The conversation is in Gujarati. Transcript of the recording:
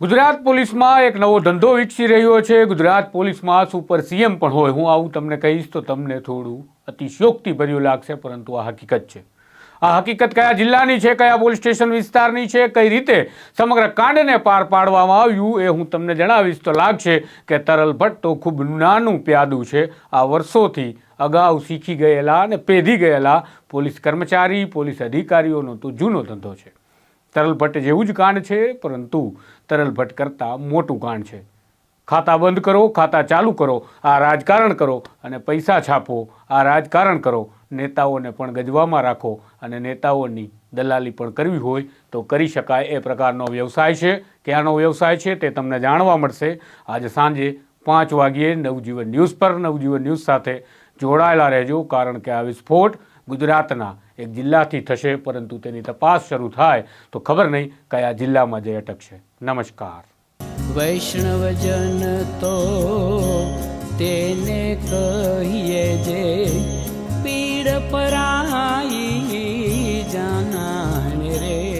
ગુજરાત પોલીસમાં એક નવો ધંધો વિકસી રહ્યો છે. ગુજરાત પોલીસમાં સુપર સીએમ પણ હોય. હું આવું તમને કહીશ તો તમને થોડું અતિશયોક્તિ ભર્યું લાગશે, પરંતુ આ હકીકત છે. આ હકીકત કયા જિલ્લાની છે, કયા પોલીસ સ્ટેશન વિસ્તારની છે, કઈ રીતે સમગ્ર કાંડને પાર પાડવામાં આવ્યું એ હું તમને જણાવીશ. તો લાગશે કે તરલ ભટ્ટ તો ખૂબ નાનું પ્યાદું છે. આ વર્ષોથી અગાઉ શીખી ગયેલા અને પેધી ગયેલા પોલીસ કર્મચારી, પોલીસ અધિકારીઓનો તો જૂનો ધંધો છે. તરલ ભટ્ટ જેવું જ કાંડ છે, પરંતુ તરલ ભટ્ટ કરતાં મોટું કાંડ છે. ખાતા બંધ કરો, ખાતા ચાલુ કરો, આ રાજકારણ કરો અને પૈસા છાપો, આ રાજકારણ કરો. નેતાઓને પણ ગજવામાં રાખો અને નેતાઓની દલાલી પણ કરવી હોય તો કરી શકાય. એ પ્રકારનો વ્યવસાય છે. ક્યાંનો વ્યવસાય છે તે તમને જાણવા મળશે. આજે સાંજે પાંચ વાગ્યે નવજીવન ન્યૂઝ પર નવજીવન ન્યૂઝ સાથે જોડાયેલા રહેજો, કારણ કે આ વિસ્ફોટ ગુજરાતના એક જિલ્લાથી થશે, પરંતુ તેની તપાસ શરૂ થાય તો ખબર નહીં કયા જિલ્લામાં જઈ અટકશે. નમસ્કાર. વૈષ્ણવજન તો તેને કહીએ જે પીડ પરાઈ જાનાને રે.